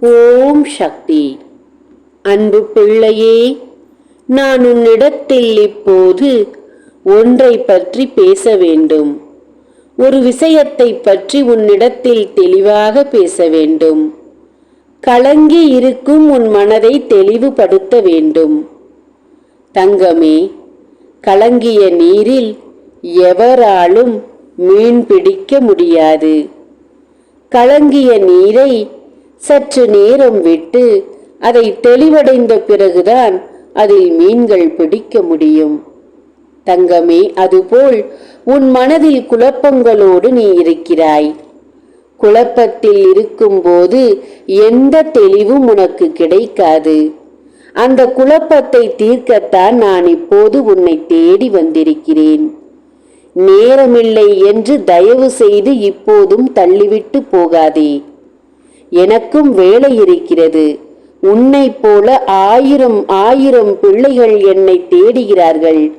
ஓம் சக்தி. அன்பு பிள்ளையே நான் உன்னிடத்தில் இப்போது ஒன்றை பற்றி பேச வேண்டும். ஒரு விஷயத்தை பற்றி உன்னிடத்தில் தெளிவாக பேச வேண்டும். கலங்கி இருக்கும் உன் மனதை தெளிவுபடுத்த வேண்டும். தங்கமே கலங்கிய நீரில் எவராலும் மீன் பிடிக்க முடியாது. கலங்கிய நீரை சற்று நேரம் விட்டு அதை தெளிவடைந்த பிறகுதான் அதில் மீன்கள் பிடிக்க முடியும். தங்கமே அதுபோல் உன் மனதில் குழப்பங்களோடு நீ இருக்கிறாய். குழப்பத்தில் இருக்கும்போது எந்த தெளிவும் உனக்கு கிடைக்காது. அந்த குழப்பத்தை தீர்க்கத்தான் நான் இப்போது உன்னை தேடி வந்திருக்கிறேன். நேரமில்லை என்று தயவு செய்து இப்போதும் தள்ளிவிட்டு போகாதே. எனக்கும் வேலை இருக்கிறது உன்னை போல ஆயிரம் ஆயிரம் பிள்ளைகள் என்னை தேடுகிறார்கள்.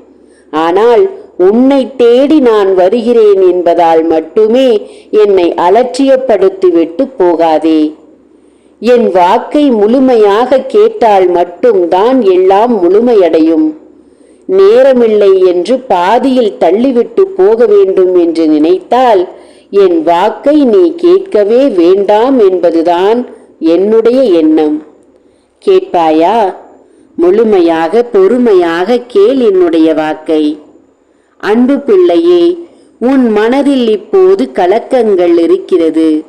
ஆனால் உன்னை தேடி நான் வருகிறேன் என்பதால் மட்டுமே என்னை அலட்சியப்படுத்திவிட்டு போகாதே. என் வாக்கை முழுமையாக கேட்டால் மட்டும்தான் எல்லாம் முழுமையடையும். நேரமில்லை என்று பாதியில் தள்ளிவிட்டு போக வேண்டும் என்று நினைத்தால் என் வாக்கை நீ கேட்கவே வேண்டாம் என்பதுதான் என்னுடைய எண்ணம். கேட்பாயா? முழுமையாக பொறுமையாக கேள் என்னுடைய வாக்கை. அன்பு பிள்ளையே உன் மனதில் இப்போது கலக்கங்கள் இருக்கிறது.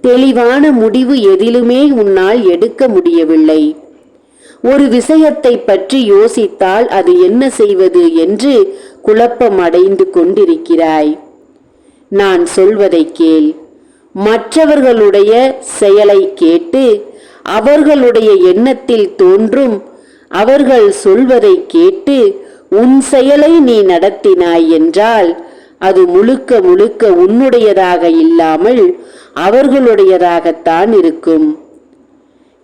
தெளிவான முடிவு எதிலுமே உன்னால் எடுக்க முடியவில்லை. ஒரு விஷயத்தை பற்றி யோசித்தால் அது என்ன செய்வது என்று குழப்பம் அடைந்து கொண்டிருக்கிறாய். நான் சொல்வதை கேள். மற்றவர்களுடைய செயலை கேட்டு அவர்களுடைய எண்ணத்தில் தோன்றும் அவர்கள் சொல்வதை கேட்டு உன் செயலை நீ நடத்தினாய் என்றால் அது முழுக்க முழுக்க உன்னுடையதாக இல்லாமல் அவர்களுடையதாகத்தான் இருக்கும்.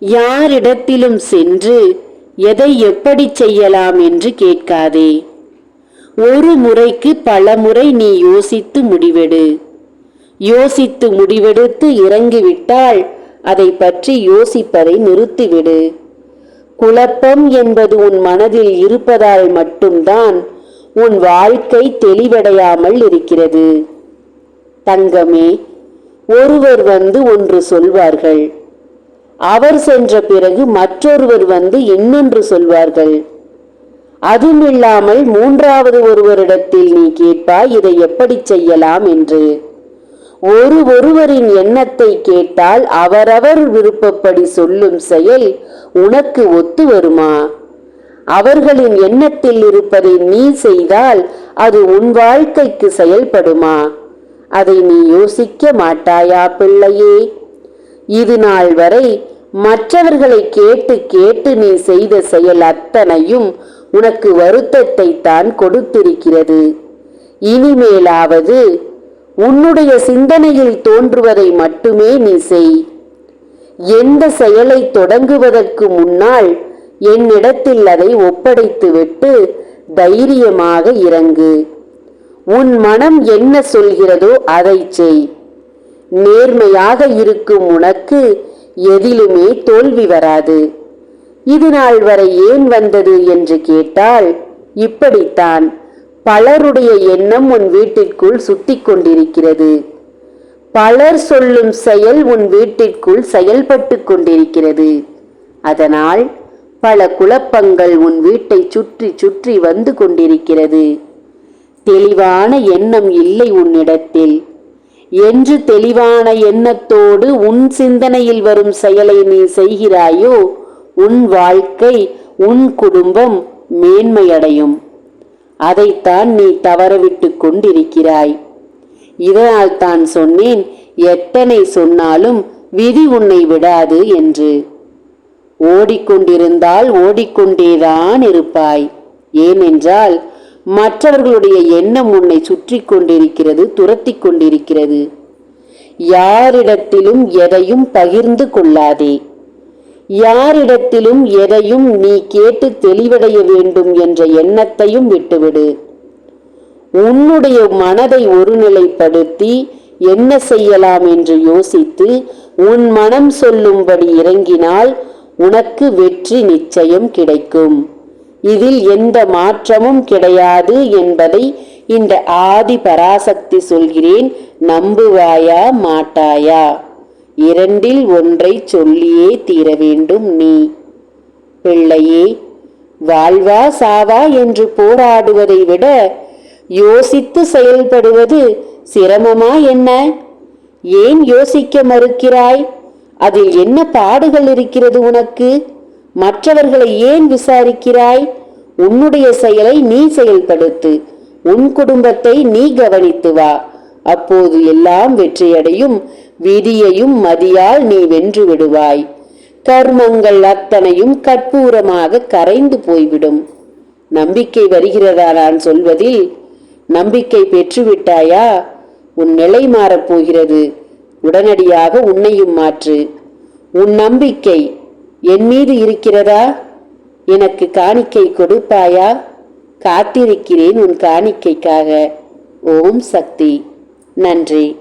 யாரிடத்திலும் சென்று எதை எப்படி செய்யலாம் என்று கேட்காதே. ஒரு முறைக்கு பல முறை நீ யோசித்து முடிவெடு. யோசித்து முடிவெடுத்து இறங்கிவிட்டால் அதை பற்றி யோசிப்பதை நிறுத்திவிடு. குழப்பம் என்பது உன் மனதில் இருப்பதால் மட்டும்தான் உன் வாழ்க்கை தெளிவடையாமல் இருக்கிறது. தங்கமே ஒருவர் வந்து ஒன்று சொல்வார்கள். அவர் சென்ற பிறகு மற்றொருவர் வந்து இன்னொன்று சொல்வார்கள். அதுமில்லாமல் மூன்றாவது ஒருவரிடத்தில் நீ கேட்பாய் இதை எப்படி செய்யலாம் என்று. ஒரு ஒருவரின் எண்ணத்தை கேட்டால் அவரவர் விருப்பப்படி சொல்லும் செயல் உனக்கு ஒத்து வருமா? அவர்களின் எண்ணத்தில் இருப்பதை நீ செய்தால் அது உன் வாழ்க்கைக்கு செயல்படுமா? அதை நீ யோசிக்க மாட்டாயா பிள்ளையே? இது நாள் வரை மற்றவர்களை கேட்டு கேட்டு நீ செய்த செயல் அத்தனையும் உனக்கு வருத்தத்தை தான் கொடுத்திருக்கிறது. இனிமேலாவது உன்னுடைய சிந்தனையில் தோன்றுவதை மட்டுமே நீ செய். எந்த செயலை தொடங்குவதற்கு முன்னால் என்னிடத்தில் அதை ஒப்படைத்துவிட்டு தைரியமாக இறங்கு. உன் மனம் என்ன சொல்கிறதோ அதை செய். நேர்மையாக இருக்கும் உனக்கு எதிலுமே தோல்வி வராது. இது நாள் வரை ஏன் வந்தது என்று கேட்டால் இப்படித்தான். பலருடைய எண்ணம் உன் வீட்டிற்குள் சுத்திக் கொண்டிருக்கிறது. பலர் சொல்லும் செயல் உன் வீட்டிற்குள் செயல்பட்டு கொண்டிருக்கிறது. அதனால் பல குழப்பங்கள் உன் வீட்டை சுற்றி சுற்றி வந்து கொண்டிருக்கிறது. தெளிவான எண்ணம் இல்லை உன்னிடத்தில். என்று தெளிவான எண்ணத்தோடு உன் சிந்தனையில் வரும் செயலை நீ செய்கிறாயோ உன் வாழ்க்கை உன் குடும்பம் மேன்மையடையும். அதைத்தான் நீ தவறவிட்டு கொண்டிருக்கிறாய். இதனால் தான் சொன்னேன் எத்தனை சொன்னாலும் விதி உன்னை விடாது என்று. ஓடிக்கொண்டிருந்தால் ஓடிக்கொண்டேதான் இருப்பாய். ஏனென்றால் மற்றவர்களுடைய எண்ணம் உன்னை சுற்றி கொண்டிருக்கிறது துரத்தி கொண்டிருக்கிறது. யாரிடத்திலும் எதையும் பகிர்ந்து கொள்ளாதே. யாரிடத்திலும் எதையும் நீ கேட்டு தெளிவடைய வேண்டும் என்ற எண்ணத்தையும் விட்டுவிடு. உன்னுடைய மனதை ஒருநிலைப்படுத்தி என்ன செய்யலாம் என்று யோசித்து உன் மனம் சொல்லும்படி இறங்கினால் உனக்கு வெற்றி நிச்சயம் கிடைக்கும். இதில் எந்த மாற்றமும் கிடையாது என்பதை இந்த ஆதி பராசக்தி சொல்கிறேன். நம்புவாயா மாட்டாயா? இரண்டில் ஒன்றை சொல்லியே தீர வேண்டும் நீ. பிள்ளையே வாழ்வா சாவா என்று போராடுவதை விட யோசித்து செயல்படுவது சிரமமா என்ன? ஏன் யோசிக்க மறுக்கிறாய்? அதில் என்ன பாடுகள் இருக்கிறது உனக்கு? மற்றவர்களை ஏன் விசாரிக்கிறாய்? உன்னுடைய செயலை நீ செயல்படுத்து உன் குடும்பத்தை நீ கவனித்து வா. அப்போது எல்லாம் வெற்றியடையும். விதியையும் மதியால் நீ வென்று விடுவாய். கர்மங்கள் அத்தனையும் கற்பூரமாக கரைந்து போய்விடும். நம்பிக்கை வருகிறதா நான் சொல்வதில்? நம்பிக்கை பெற்றுவிட்டாயா? உன் நிலை மாறப் போகிறது. உடனடியாக உன்னையும் மாற்று. உன் நம்பிக்கை என் மீது இருக்கிறதா? எனக்கு காணிக்கை கொடுப்பாயா? காத்திருக்கிறேன் உன் காணிக்கைக்காக. ஓம் சக்தி. நன்றி.